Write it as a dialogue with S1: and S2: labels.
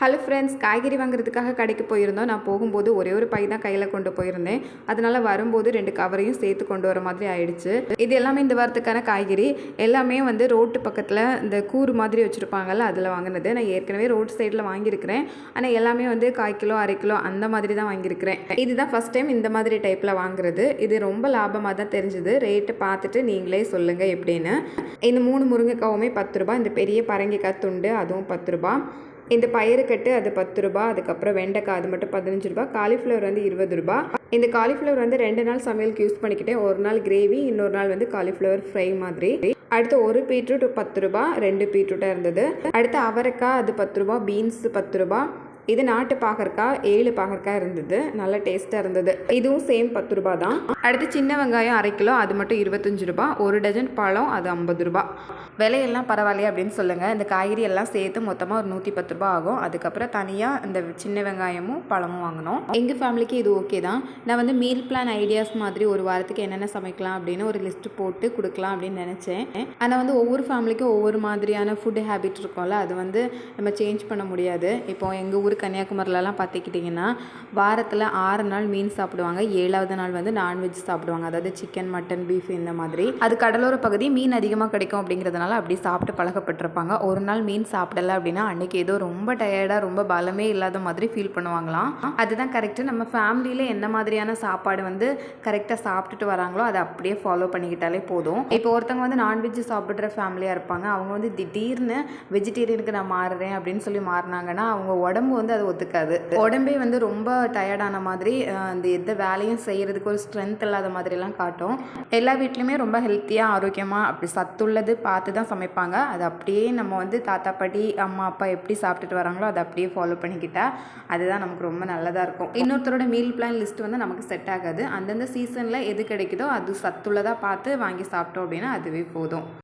S1: Hello friends காய்கறி வாங்குறதுக்காக கடைக்கு போயிருந்தோம். நான் போகும்போது ஒரே ஒரு பை தான் கையில் கொண்டு போயிருந்தேன். அதனால் வரும்போது ரெண்டு கவரையும் சேர்த்து கொண்டு வர மாதிரி ஆயிடுச்சு. இது எல்லாமே இந்த வாரத்துக்கான காய்கறி. எல்லாமே வந்து ரோட்டு பக்கத்தில் இந்த கூறு மாதிரி வச்சுருப்பாங்கல்ல அதில் வாங்கினது. நான் ஏற்கனவே ரோட் சைடில் வாங்கியிருக்கிறேன். ஆனால் எல்லாமே வந்து கால் கிலோ அரை கிலோ அந்த மாதிரி தான் வாங்கியிருக்கிறேன். இதுதான் ஃபஸ்ட் டைம் இந்த மாதிரி டைப்பில் வாங்குறது. இது ரொம்ப லாபமாக தான் தெரிஞ்சுது. ரேட்டு பார்த்துட்டு நீங்களே சொல்லுங்கள் எப்படின்னு. இந்த மூணு முருங்கைக்காவுமே பத்து ரூபா இந்த பெரிய பரங்கிக்காய் துண்டு அதுவும் பத்து ரூபா இந்த பயிறுக்கட்டு அது பத்து ரூபா அதுக்கப்புறம் வெண்டைக்காய் அது மட்டும் பதினஞ்சு ரூபா காலிஃப்ளவர் வந்து இருபது ரூபா. இந்த காலிஃப்ளவர் வந்து ரெண்டு நாள் சமையலுக்கு யூஸ் பண்ணிக்கிட்டேன். ஒரு நாள் கிரேவி இன்னொரு நாள் வந்து காலிஃப்ளவர் ஃப்ரை மாதிரி. அடுத்து ஒரு பீட்ரூட் பத்து ரூபா ரெண்டு பீட்ரூட்டாக இருந்தது. அடுத்து அவரைக்காய் அது பத்து ரூபா பீன்ஸ் பத்து ரூபா. இது நாட்டு பாகற்காய் ஏழு பாகற்காய் இருந்தது. நல்ல டேஸ்ட்டாக இருந்தது. இதுவும் சேம் பத்து ரூபா தான். அடுத்து சின்ன வெங்காயம் அரை கிலோ அது மட்டும் இருபத்தஞ்சு ரூபா. ஒரு டஜன் பழம் அது ஐம்பது ரூபா. விலையெல்லாம் பரவாயில்லையா அப்படின்னு சொல்லுங்கள் இந்த காய்கறி எல்லாம் சேர்த்து மொத்தமாக ஒரு நூற்றி பத்து ரூபா ஆகும். அதுக்கப்புறம் தனியாக இந்த சின்ன வெங்காயமும் பழமும் வாங்கினோம் எங்கள் ஃபேமிலிக்கு இது ஓகே தான். நான் வந்து மீல் பிளான் ஐடியாஸ் மாதிரி ஒரு வாரத்துக்கு என்னென்ன சமைக்கலாம் அப்படின்னு ஒரு லிஸ்ட் போட்டு கொடுக்கலாம் அப்படின்னு நினச்சேன். ஆனால் வந்து ஒவ்வொரு ஃபேமிலிக்கும் ஒவ்வொரு மாதிரியான ஃபுட் ஹேபிட் இருக்கும்ல அது வந்து நம்ம சேஞ்ச் பண்ண முடியாது. இப்போ எங்கள் ஊர் கன்னியாகுமரிலலாம் பார்த்துக்கிட்டிங்கன்னா வாரத்தில் ஆறு நாள் மீன் சாப்பிடுவாங்க. ஏழாவது நாள் வந்து நான்வெஜ் சாப்பிடுவாங்க. அதாவது சிக்கன் மட்டன் பீஃப் இந்த மாதிரி. அது கடலோர பகுதி மீன் அதிகமாக கிடைக்கும் அப்படிங்கிறதுனால அப்படி சாப்பிட்டு பழக்கப்பட்டிருப்பாங்க. ஒரு நாள் மீன் சாப்பிடல அப்படின்னா அன்றைக்கி ஏதோ ரொம்ப டயர்டாக ரொம்ப பலமே இல்லாத மாதிரி ஃபீல் பண்ணுவாங்களாம். அதுதான் கரெக்டு நம்ம ஃபேமிலியில் என்ன மாதிரியான சாப்பாடு வந்து கரெக்டாக சாப்பிட்டுட்டு வராங்களோ அதை அப்படியே ஃபாலோ பண்ணிக்கிட்டாலே போதும். இப்போ ஒருத்தவங்க வந்து நான்வெஜ் சாப்பிட்ற ஃபேமிலியாக இருப்பாங்க. அவங்க வந்து திடீர்னு வெஜிடேரியனுக்கு நான் மாறுறேன் அப்படின்னு சொல்லி மாறினாங்கன்னா அவங்க உடம்பு வந்து வந்து அது ஒத்துக்காது. உடம்பே வந்து ரொம்ப டயர்டான மாதிரி அந்த எந்த வேலையும் செய்கிறதுக்கு ஒரு ஸ்ட்ரென்த் இல்லாத மாதிரிலாம் காட்டும். எல்லா வீட்லேயுமே ரொம்ப ஹெல்த்தியாக ஆரோக்கியமாக அப்படி சத்துள்ளது பார்த்து தான் சமைப்பாங்க. அது அப்படியே நம்ம வந்து தாத்தா பாட்டி அம்மா அப்பா எப்படி சாப்பிட்டுட்டு வராங்களோ அதை அப்படியே ஃபாலோ பண்ணிக்கிட்டால் அதுதான் நமக்கு ரொம்ப நல்லதாக இருக்கும். இன்னொருத்தரோட மீல் பிளான் லிஸ்ட் வந்து நமக்கு செட் ஆகாது. அந்தந்த சீசனில் எது கிடைக்குதோ அது சத்துள்ளதாக பார்த்து வாங்கி சாப்பிட்டோம் அப்படின்னா அதுவே போதும்.